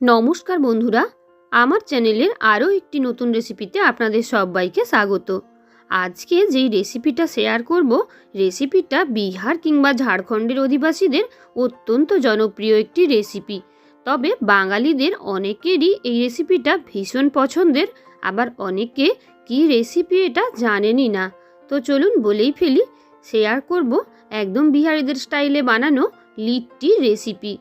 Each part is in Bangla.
নমস্কার বন্ধুরা, আমার চ্যানেলের আরও একটি নতুন রেসিপিতে আপনাদের সবাইকে স্বাগত। আজকে যেই রেসিপিটা শেয়ার করব, রেসিপিটা বিহার কিংবা ঝাড়খণ্ডের অধিবাসীদের অত্যন্ত জনপ্রিয় একটি রেসিপি। তবে বাঙালিদের অনেকেরই এই রেসিপিটা ভীষণ পছন্দের, আবার অনেকে কি রেসিপি এটা জানেনই না। তো চলুন বলেই ফেলি, শেয়ার করব একদম বিহারিদের স্টাইলে বানানো লিট্টির রেসিপি।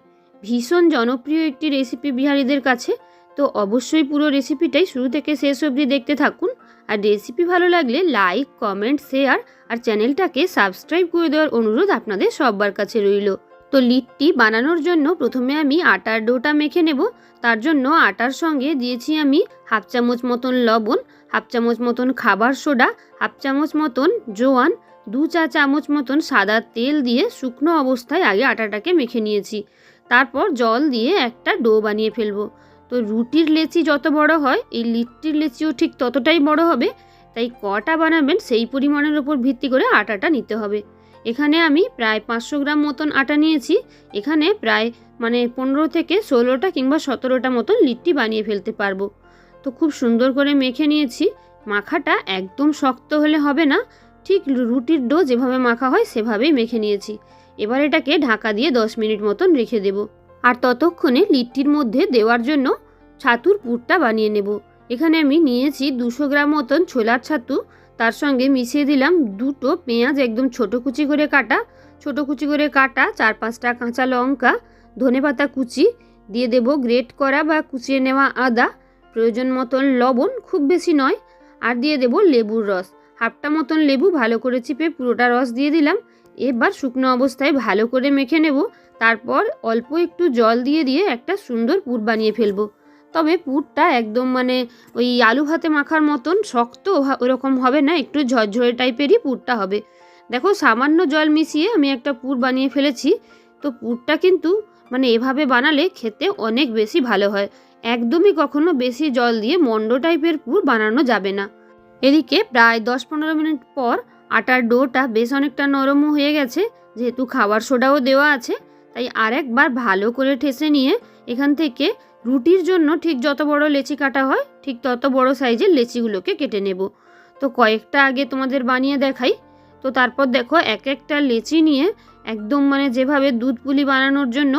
ভীষণ জনপ্রিয় একটি রেসিপি বিহারিদের কাছে। তো অবশ্যই পুরো রেসিপিটাই শুরু থেকে শেষ অবধি দেখতে থাকুন। আর রেসিপি ভালো লাগলে লাইক কমেন্ট শেয়ার আর চ্যানেলটাকে সাবস্ক্রাইব করে দেওয়ার অনুরোধ আপনাদের সবার কাছে রইল। তো লিট্টি বানানোর জন্য প্রথমে আমি আটার ডোটা মেখে নেব। তার জন্য আটার সঙ্গে দিয়েছি আমি হাফ চামচ মতন লবণ, হাফ চামচ মতন খাবার সোডা, হাফ চামচ মতন জোয়ান, দু চা চামচ মতন সাদা তেল দিয়ে শুকনো অবস্থায় আগে আটাটাকে মেখে নিয়েছি। তারপর জল দিয়ে একটা ডো বানিয়ে ফেলব। তো রুটির লেচি যত বড় হয়, এই লিট্টির লেচিও ঠিক ততটাই বড় হবে, তাই কটা বানাবেন সেই পরিমাণের ওপর ভিত্তি করে আটাটা নিতে হবে। এখানে আমি প্রায় পাঁচশো গ্রাম মতন আটা নিয়েছি। এখানে প্রায় মানে পনেরো থেকে ষোলোটা কিংবা সতেরোটা মতন লিট্টি বানিয়ে ফেলতে পারব। তো খুব সুন্দর করে মেখে নিয়েছি। মাখাটা একদম শক্ত হলে হবে না, ঠিক রুটির ডো যেভাবে মাখা হয় সেভাবেই মেখে নিয়েছি। এবার এটাকে ঢাকা দিয়ে দশ মিনিট মতন রেখে দেব। আর ততক্ষণে লিট্টির মধ্যে দেওয়ার জন্য ছাতুর পুরটা বানিয়ে নেব। এখানে আমি নিয়েছি দুশো গ্রাম মতন ছোলার ছাতু। তার সঙ্গে মিশিয়ে দিলাম দুটো পেঁয়াজ একদম ছোটো কুচি করে কাটা। ছোটো কুচি করে কাটা, চার পাঁচটা কাঁচা লঙ্কা ধনেপাতা কুচি, দিয়ে দেব গ্রেট করা বা কুচিয়ে নেওয়া আদা। প্রয়োজন মতন লবণ, খুব বেশি নয়। আর দিয়ে দেব লেবুর রস। হাফটা মতন লেবু ভালো করে চিপে পুরোটা রস দিয়ে দিলাম। এবার শুকনো অবস্থায় ভালো করে মেখে নেব। তারপর অল্প একটু জল দিয়ে দিয়ে একটা সুন্দর পুর বানিয়ে ফেলব। তবে পুরটা একদম মানে ওই আলু ভাতে মাখার মতন শক্ত ওরকম হবে না, একটু ঝরঝরে টাইপেরই পুরটা হবে। দেখো, সামান্য জল মিশিয়ে আমি একটা পুর বানিয়ে ফেলেছি। তো পুরটা কিন্তু মানে এভাবে বানালে খেতে অনেক বেশি ভালো হয়। একদমই কখনো বেশি জল দিয়ে মন্ড টাইপের পুর বানানো যাবে না। এদিকে প্রায় দশ পনেরো মিনিট পর আটার ডোটা বেশ অনেকটা নরমও হয়ে গেছে, যেহেতু খাবার সোডাও দেওয়া আছে, তাই আরেকবার ভালো করে ঠেসে নিয়ে এখান থেকে রুটির জন্য ঠিক যত বড় লেচি কাটা হয়, ঠিক তত বড় সাইজের লেচিগুলোকে কেটে নেব। তো কয়েকটা আগে তোমাদের বানিয়ে দেখাই। তো তারপর দেখো, এক একটা লেচি নিয়ে একদম মানে যেভাবে দুধ পুলি বানানোর জন্য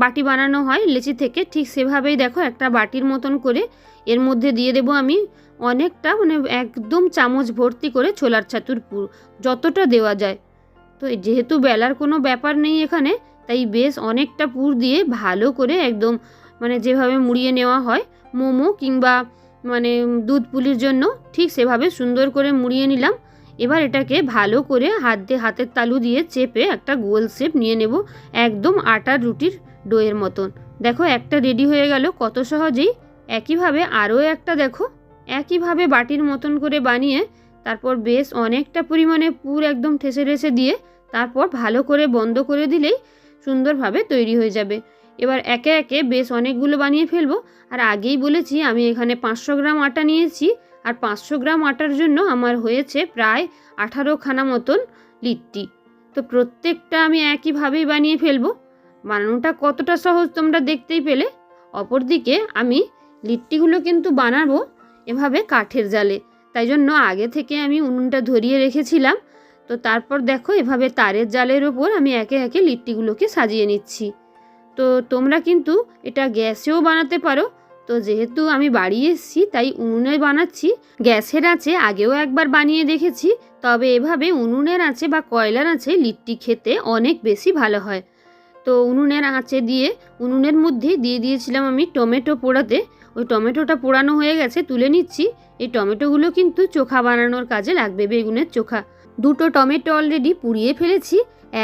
বাটি বানানো হয় লেচি থেকে। ঠিক সেভাবেই দেখো একটা বাটির মতন করে এর মধ্যে দিয়ে দেব আমি অনেকটা মানে একদম চামচ ভর্তি করে ছোলার ছাতুর পুর, যতটা দেওয়া যায়। তো যেহেতু বেলার কোনো ব্যাপার নেই এখানে, তাই বেশ অনেকটা পুর দিয়ে ভালো করে একদম মানে যেভাবে মুড়িয়ে নেওয়া হয়, মোমো কিংবা মানে দুধ পুলির জন্য, ঠিক সেভাবে সুন্দর করে মুড়িয়ে নিলাম। এবার এটাকে ভালো করে হাত দিয়ে, হাতের তালু দিয়ে চেপে একটা গোল শেপ নিয়ে নেব, একদম আটার রুটির ডোয়ের মতন। দেখো, একটা রেডি হয়ে গেল, কত সহজেই। একইভাবে আরও একটা দেখো, একইভাবে বাটির মতন করে বানিয়ে, তারপর বেশ অনেকটা পরিমাণে পুর একদম ঠেসে ঠেসে দিয়ে, তারপর ভালো করে বন্ধ করে দিলেই সুন্দরভাবে তৈরি হয়ে যাবে। এবার একে একে বেশ অনেকগুলো বানিয়ে ফেলব। আর আগেই বলেছি, আমি এখানে পাঁচশো গ্রাম আটা নিয়েছি। আর পাঁচশো গ্রাম আটার জন্য আমার হয়েছে প্রায় আঠারো খানা মতন লিট্টি। তো প্রত্যেকটা আমি একইভাবেই বানিয়ে ফেলব। বানানোটা কতটা সহজ তোমরা দেখতেই পেলে। অপরদিকে আমি লিট্টিগুলো কিন্তু বানাবো এভাবে কাঠের জালে। তাই জন্য আগে থেকে আমি উনুনটা ধরিয়ে রেখেছিলাম। তো তারপর দেখো এভাবে তারের জালের ওপর আমি একে একে লিট্টিগুলোকে সাজিয়ে নিচ্ছি। তো তোমরা কিন্তু এটা গ্যাসেও বানাতে পারো তো যেহেতু আমি বাড়ি এসেছি, তাই উনুনে বানাচ্ছি। গ্যাসের আছে আগেও একবার বানিয়ে দেখেছি, তবে এভাবে উনুনের আছে বা কয়লার আছে লিট্টি খেতে অনেক বেশি ভালো হয়। তো উনুনের আঁচে দিয়ে, উনুনের মধ্যে দিয়ে দিয়েছিলাম আমি টমেটো পোড়াতে। ওই টমেটোটা পোড়ানো হয়ে গেছে, তুলে নিচ্ছি। এই টমেটোগুলো কিন্তু চোখা বানানোর কাজে লাগবে, বেগুনের চোখা। দুটো টমেটো অলরেডি পুড়িয়ে ফেলেছি।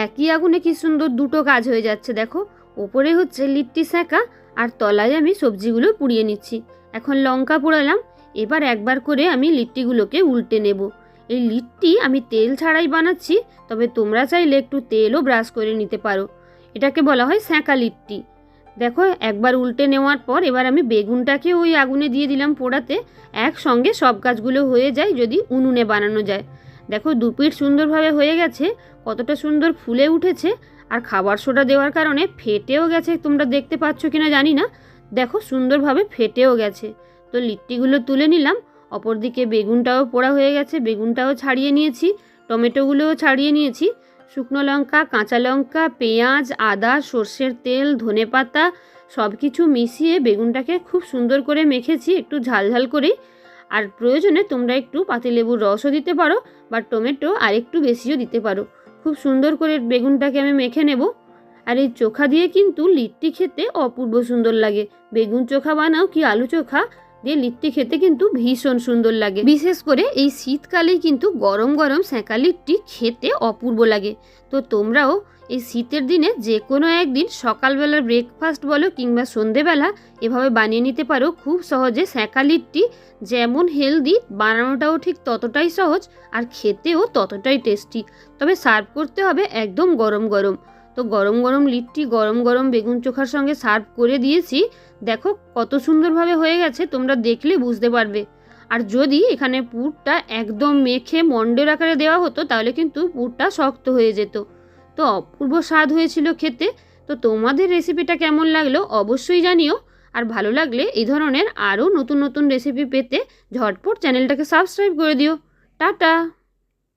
একই আগুনে কি সুন্দর দুটো কাজ হয়ে যাচ্ছে, দেখো। ওপরে হচ্ছে লিট্টি শাঁকা আর তলায় আমি সবজিগুলো পুড়িয়ে নিচ্ছি। এখন লঙ্কা পোড়ালাম, এবার একবার করে আমি লিট্টিগুলোকে উল্টে নেব। এই লিট্টি আমি তেল ছাড়াই বানাচ্ছি, তবে তোমরা চাইলে একটু তেলও ব্রাশ করে নিতে পারো। এটাকে বলা হয় স্যাঁকা লিট্টি। দেখো, একবার উল্টে নেওয়ার পর এবার আমি বেগুনটাকে ওই আগুনে দিয়ে দিলাম পোড়াতে, একসঙ্গে সব কাজগুলো হয়ে যায় যদি উনুনে বানানো যায়। দেখো দুপিট সুন্দরভাবে হয়ে গেছে, কতটা সুন্দর ফুলে উঠেছে আর খাবার সোডা দেওয়ার কারণে ফেটেও গেছে। তোমরা দেখতে পাচ্ছ কিনা জানি না। দেখো, সুন্দরভাবে ফেটেও গেছে। তো লিট্টিগুলো তুলে নিলাম। অপরদিকে বেগুনটাও পোড়া হয়ে গেছে। বেগুনটাও ছাড়িয়ে নিয়েছি। টমেটোগুলোও ছাড়িয়ে নিয়েছি। শুকনো লঙ্কা, কাঁচা লঙ্কা, পেঁয়াজ, আদা, সর্ষের তেল ধনেপাতা সব কিছু মিশিয়ে বেগুনটাকে খুব সুন্দর করে মেখেছি। একটু ঝালঝাল করে আর প্রয়োজনে তোমরা একটু পাতিলেবুর রসও দিতে পারো বা টমেটো আর একটু বেশিও দিতে পারো। খুব সুন্দর করে বেগুনটাকে আমি মেখে নেব। আর এই চোখা দিয়ে কিন্তু লিট্টি খেতে অপূর্ব সুন্দর লাগে। বেগুন চোখা বানাও কি আলু চোখা? দিয়ে লিট্টি খেতে কিন্তু ভীষণ সুন্দর লাগে। বিশেষ করে এই শীতকালেই কিন্তু গরম গরম সেঁকা লিট্টি খেতে অপূর্ব লাগে। তো তোমরাও এই শীতের দিনে যে কোনো একদিন সকালবেলার ব্রেকফাস্ট বলো কিংবা সন্ধেবেলা এভাবে বানিয়ে নিতে পারো খুব সহজে সেঁকা লিট্টি যেমন হেলদি বানানোটাও ঠিক ততটাই সহজ আর খেতেও ততটাই টেস্টি তবে সার্ভ করতে হবে একদম গরম গরম। তো গরম গরম লিট্টি, গরম গরম বেগুন চোখার সঙ্গে সার্ভ করে দিয়েছি। দেখো কত সুন্দরভাবে হয়ে গেছে, তোমরা দেখলে বুঝতে পারবে। আর যদি এখানে পুরটা একদম মেখে মন্ডের আকারে দেওয়া হতো, তাহলে কিন্তু পুরটা শক্ত হয়ে যেত। তো অপূর্ব স্বাদ হয়েছিল খেতে। তো তোমাদের রেসিপিটা কেমন লাগল অবশ্যই জানিও। আর ভালো লাগলে এই ধরনের আরও নতুন নতুন রেসিপি পেতে ঝটপট চ্যানেলটাকে সাবস্ক্রাইব করে দিও। টাটা!